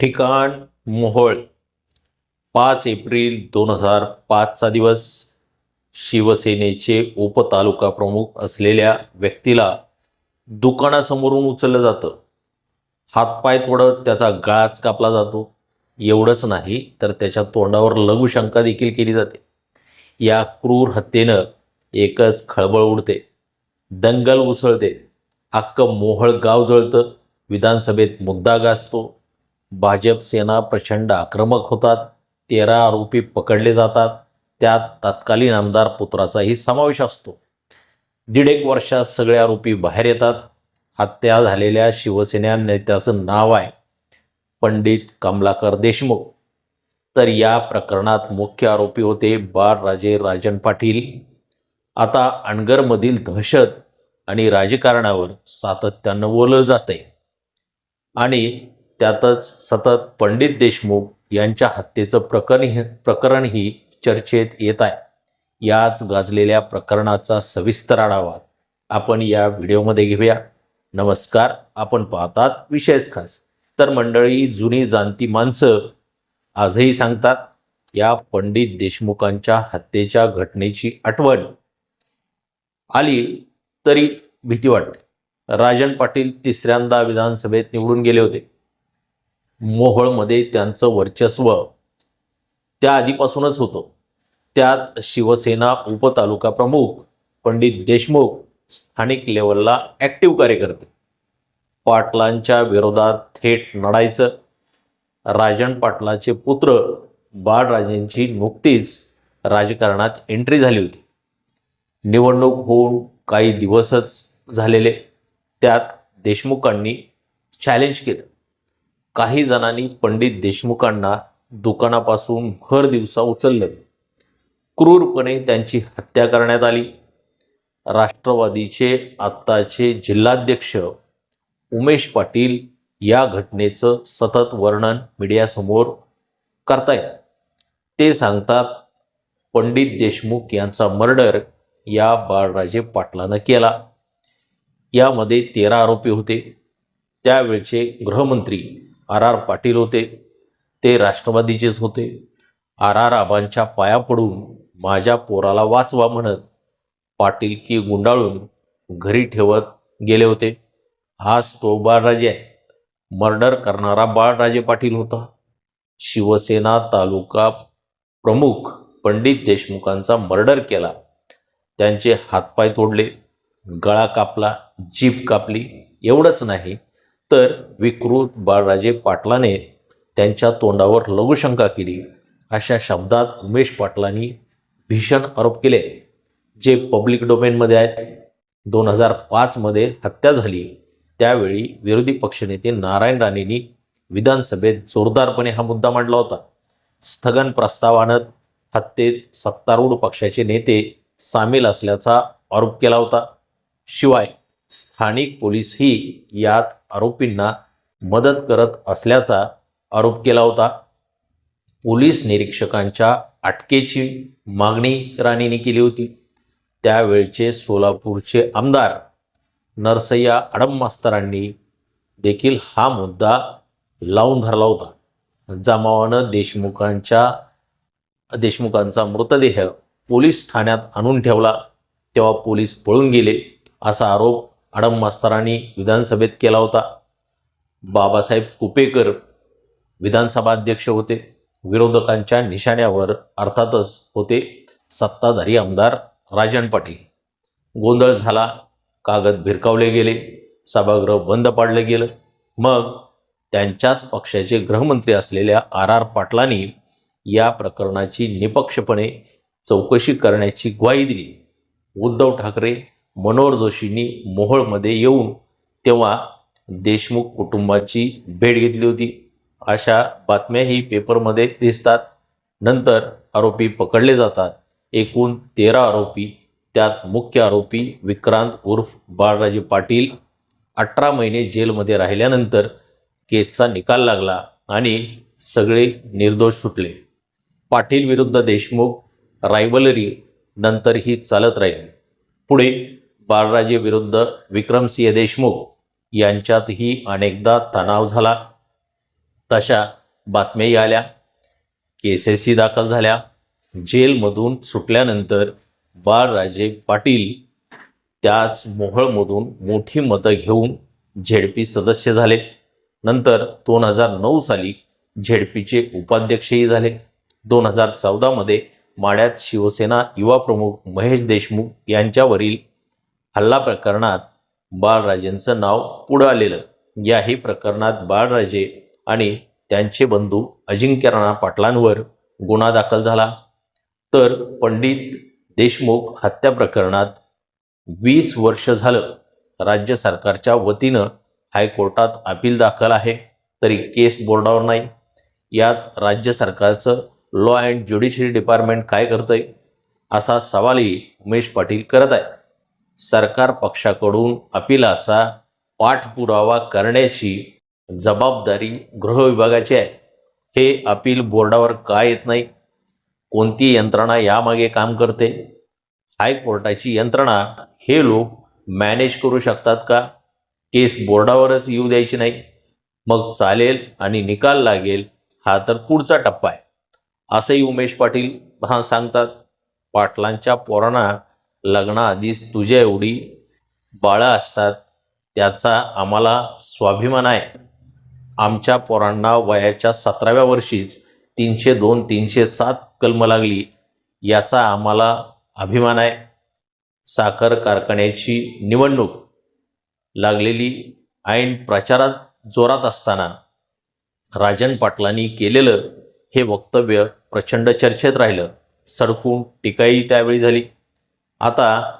ठिकाण मोहोळ. पाच एप्रिल दोन हजार पाचचा दिवस. शिवसेनेचे उपतालुका प्रमुख असलेल्या व्यक्तीला दुकानासमोरून उचललं जातं. हातपाय तोडत त्याचा गळाच कापला जातो. एवढंच नाही तर त्याच्या तोंडावर लघुशंका देखील केली जाते. या क्रूर हत्येनं एकच खळबळ उडते. दंगल उसळते. अख्खं मोहळ गाव जळतं. विधानसभेत मुद्दा गाजतो. भाजप सेना प्रचंड आक्रमक होतात तेरा आरोपी पकडले जातात त्यात तत्कालीन आमदार पुत्राचाही समावेश असतो. दीड एक वर्षात सगळे आरोपी बाहेर येतात. हत्या झालेल्या शिवसेना नेत्याचं नाव आहे पंडित कमलाकर देशमुख. तर या प्रकरणात मुख्य आरोपी होते बाळराजे राजन पाटील. आता अणगरमधील दहशत आणि राजकारणावर सातत्यानं बोललं जात आहे आणि त्यातच सतत पंडित देशमुख यांच्या हत्येचं प्रकरण प्रकरणही चर्चेत येत आहे. याच गाजलेल्या प्रकरणाचा सविस्तर आढावा आपण या व्हिडिओमध्ये घेऊया. नमस्कार आपण पाहतात विशेष खास. तर मंडळी जुनी जाणती माणसं आजही सांगतात या पंडित देशमुखांच्या हत्येच्या घटनेची आठवण आली तरी भीती वाटते. राजन पाटील तिसऱ्यांदा विधानसभेत निवडून गेले होते. मोहोळमध्ये त्यांचं वर्चस्व त्या आधीपासूनच होतं. त्यात शिवसेना उपतालुका प्रमुख पंडित देशमुख स्थानिक लेवलला ॲक्टिव्ह कार्यकर्ते. पाटलांच्या विरोधात थेट लढायचं. राजन पाटलाचे पुत्र बाळराजेंची नुकतीच राजकारणात एंट्री झाली होती. निवडणूक होऊन काही दिवसच झालेले. त्यात देशमुखांनी चॅलेंज केलं. काही जणांनी पंडित देशमुखांना दुकानापासून भर दिवसा उचललं. क्रूरपणे त्यांची हत्या करण्यात आली. राष्ट्रवादीचे आत्ताचे जिल्हाध्यक्ष उमेश पाटील या घटनेचं सतत वर्णन मीडियासमोर करतायत. ते सांगतात पंडित देशमुख यांचा मर्डर या बाळराजे पाटलानं केला. यामध्ये तेरा आरोपी होते. त्यावेळचे गृहमंत्री आर आर पाटील होते ते राष्ट्रवादीचेच होते. आर आर आबांच्या पाया पडून माझ्या पोराला वाचवा म्हणत पाटील की गुंडाळून घरी ठेवत गेले होते. हाच तो बाळराजे आहे. मर्डर करणारा बाळराजे पाटील होता. शिवसेना तालुका प्रमुख पंडित देशमुखांचा मर्डर केला. त्यांचे हातपाय तोडले गळा कापला जीभ कापली एवढंच नाही. तर विकृत बाळराजे पाटलाने त्यांच्या तोंडावर लघुशंका केली. अशा शब्दात उमेश पाटलांनी भीषण आरोप केले जे पब्लिक डोमेनमध्ये आहेत. दोन हजार पाचमध्ये हत्या झाली. त्यावेळी विरोधी पक्षनेते नारायण राणेंनी विधानसभेत जोरदारपणे हा मुद्दा मांडला होता. स्थगन प्रस्ताव आणत हत्येत सत्तारूढ पक्षाचे नेते सामील असल्याचा आरोप केला होता. शिवाय स्थानिक पोलीसही यात आरोपींना मदत करत असल्याचा आरोप केला होता. पोलीस निरीक्षकांच्या अटकेची मागणी राणीने केली होती. त्यावेळचे सोलापूरचे आमदार नरसय्या आडम मास्तरांनी देखील हा मुद्दा लावून धरला होता. जमावानं देशमुखांच्या देशमुखांचा मृतदेह पोलीस ठाण्यात आणून ठेवला. तेव्हा पोलीस पळून गेले असा आरोप आडम मास्तरांनी विधानसभेत केला होता. बाबासाहेब कुपेकर विधानसभा अध्यक्ष होते. विरोधकांच्या निशाण्यावर अर्थातच होते सत्ताधारी आमदार राजन पाटील. गोंधळ झाला कागद भिरकावले गेले सभागृह बंद पाडलं गेलं. मग त्यांच्याच पक्षाचे गृहमंत्री असलेल्या आर आर पाटलांनी या प्रकरणाची निपक्षपणे चौकशी करण्याची ग्वाही दिली. उद्धव ठाकरे मनोहर जोशींनी मोहोळमध्ये येऊन तेव्हा देशमुख कुटुंबाची भेट घेतली होती. अशा बातम्याही पेपरमध्ये दिसतात. नंतर आरोपी पकडले जातात. एकूण तेरा आरोपी त्यात मुख्य आरोपी विक्रांत उर्फ बाळराजे पाटील अठरा महिने जेलमध्ये राहिल्यानंतर केसचा निकाल लागला आणि सगळे निर्दोष सुटले. पाटील विरुद्ध देशमुख रायबलरी नंतर ही चालत राहिली. पुढे बाळराजे विरुद्ध विक्रमसिंह देशमुख यांच्यातही अनेकदा तणाव झाला. तशा बातम्याही आल्या. केसेसही दाखल झाल्या. जेलमधून सुटल्यानंतर बाळराजे पाटील त्याच मोहळमधून मोठी मतं घेऊन झेडपी सदस्य झाले. नंतर दोन हजार नऊ साली झेडपीचे उपाध्यक्षही झाले. दोन हजार चौदामध्ये माड्यात शिवसेना युवा प्रमुख महेश देशमुख यांच्यावरील हल्ला प्रकरणात बाळराजेंचं नाव पुढं आलेलं. याही प्रकरणात बाळराजे आणि त्यांचे बंधू अजिंक्य राणा पाटलांवर गुन्हा दाखल झाला. तर पंडित देशमुख हत्या प्रकरणात वीस वर्ष झालं. राज्य सरकारच्या वतीनं हायकोर्टात अपील दाखल आहे तरी केस बोर्डावर नाही. यात राज्य सरकारचं लॉ अँड ज्युडिशरी डिपार्टमेंट काय करतंय असा सवालही उमेश पाटील करत आहे. सरकार पक्षाकडून अपिलाचा पाठपुरावा करण्याची जबाबदारी गृह विभागाची आहे. हे अपील बोर्डावर का येत नाही? कोणती यंत्रणा यामागे काम करते? हायकोर्टाची यंत्रणा हे लोक मॅनेज करू शकतात का? केस बोर्डावरच येऊ द्यायची नाही. मग चालेल आणि निकाल लागेल हा तर पुढचा टप्पा आहे. असंही उमेश पाटील हा सांगतात पाटलांच्या पोरांना लग्नाआधीच तुझ्या एवढी बाळं असतात त्याचा आम्हाला स्वाभिमान आहे. आमच्या पोरांना वयाच्या सतराव्या वर्षीच तीनशे दोन तीनशे सात कलमं लागली याचा आम्हाला अभिमान आहे. साखर कारखान्याची निवडणूक लागलेली ऐन प्रचारात जोरात असताना राजन पाटलांनी केलेलं हे वक्तव्य प्रचंड चर्चेत राहिलं. सडकून टीकाही त्यावेळी झाली. आता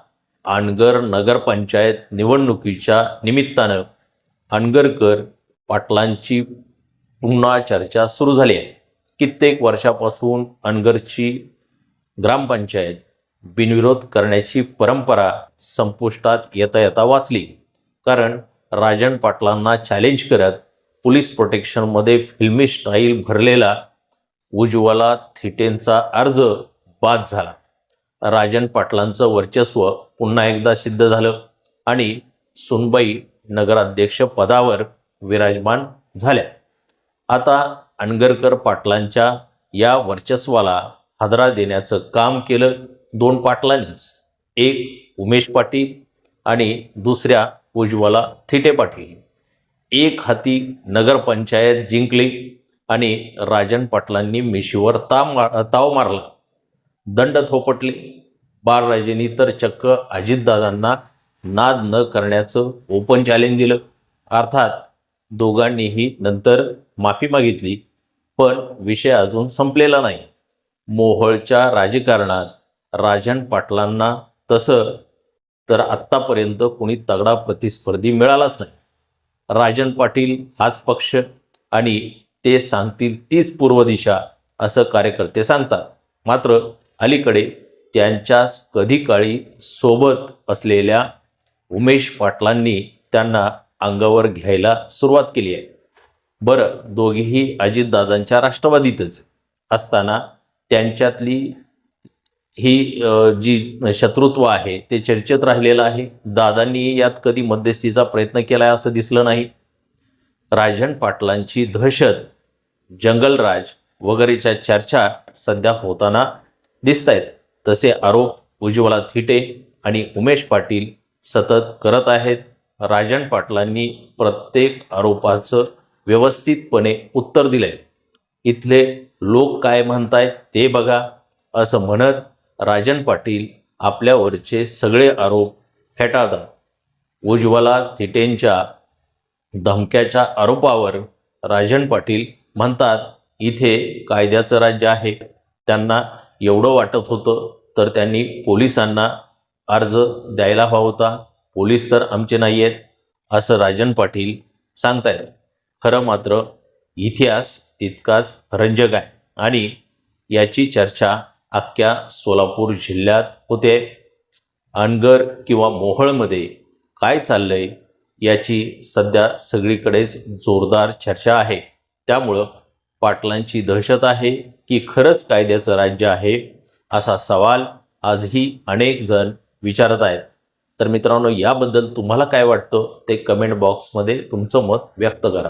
अनगर नगरपंचायत निवडणुकीच्या निमित्तानं अनगरकर पाटलांची पुन्हा चर्चा सुरू झाली आहे. कित्येक वर्षापासून अनगरची ग्रामपंचायत बिनविरोध करण्याची परंपरा संपुष्टात येता येता वाचली. कारण राजन पाटलांना चॅलेंज करत पोलीस प्रोटेक्शनमध्ये फिल्मी स्टाईल भरलेला उज्ज्वला थिटेंचा अर्ज बाद झाला. राजन पाटलांचं वर्चस्व पुन्हा एकदा सिद्ध झालं आणि सुनबाई नगराध्यक्ष पदावर विराजमान झाल्या. आता अनगरकर पाटलांच्या या वर्चस्वाला हादरा देण्याचं काम केलं दोन पाटलांनीच. एक उमेश पाटील आणि दुसऱ्या उज्ज्वला थिटे पाटील. एक हाती नगरपंचायत जिंकली आणि राजन पाटलांनी मिशीवर ताव मा ताव मारला. दंड थोपटले. बाळराजेंनी तर चक्क अजितदादांना नाद न करण्याचं ओपन चॅलेंज दिलं. अर्थात दोघांनीही नंतर माफी मागितली पण विषय अजून संपलेला नाही. मोहोळच्या राजकारणात राजन पाटलांना तसं तर आत्तापर्यंत कोणी तगडा प्रतिस्पर्धी मिळालाच नाही. राजन पाटील हाच पक्ष आणि ते सांगतील तीच पूर्व दिशा असं कार्यकर्ते सांगतात. मात्र अलीकडे त्यांच्याच कधी काळी सोबत असलेल्या उमेश पाटलांनी त्यांना अंगावर घ्यायला सुरुवात केली आहे. बरं दोघेही अजितदादांच्या राष्ट्रवादीतच असताना त्यांच्यातली ही जी शत्रुत्व आहे ते चर्चेत राहिलेलं आहे. दादांनी यात कधी मध्यस्थीचा प्रयत्न केला आहे असं दिसलं नाही. राजन पाटलांची दहशत जंगलराज वगैरेच्या चर्चा सध्या होताना दिसत आहेत तसे आरोप उज्ज्वला थिटे आणि उमेश पाटील सतत करत आहेत. राजन पाटलांनी प्रत्येक आरोपाचं व्यवस्थितपणे उत्तर दिलंय. इथले लोक काय म्हणतायत ते बघा असं म्हणत राजन पाटील आपल्यावरचे सगळे आरोप फेटाळतात. उज्ज्वला थिटेंच्या धमक्याच्या आरोपावर राजन पाटील म्हणतात इथे कायद्याचं राज्य आहे. त्यांना एवढं वाटत होतं तर त्यांनी पोलिसांना अर्ज द्यायला हवा होता. पोलीस तर आमचे नाही आहेत असं राजन पाटील सांगतायत. खरं मात्र इतिहास तितकाच रंजक आहे आणि याची चर्चा अख्ख्या सोलापूर जिल्ह्यात होते. अनगर किंवा मोहळमध्ये काय चाललं आहे याची सध्या सगळीकडेच जोरदार चर्चा आहे. त्यामुळं पाटलांची दहशत आहे की खरंच कायद्याचं राज्य आहे असा सवाल आजही अनेक जण विचारत आहेत. तर मित्रांनो याबद्दल तुम्हाला काय वाटतं ते कमेंट बॉक्समध्ये तुमचं मत व्यक्त करा.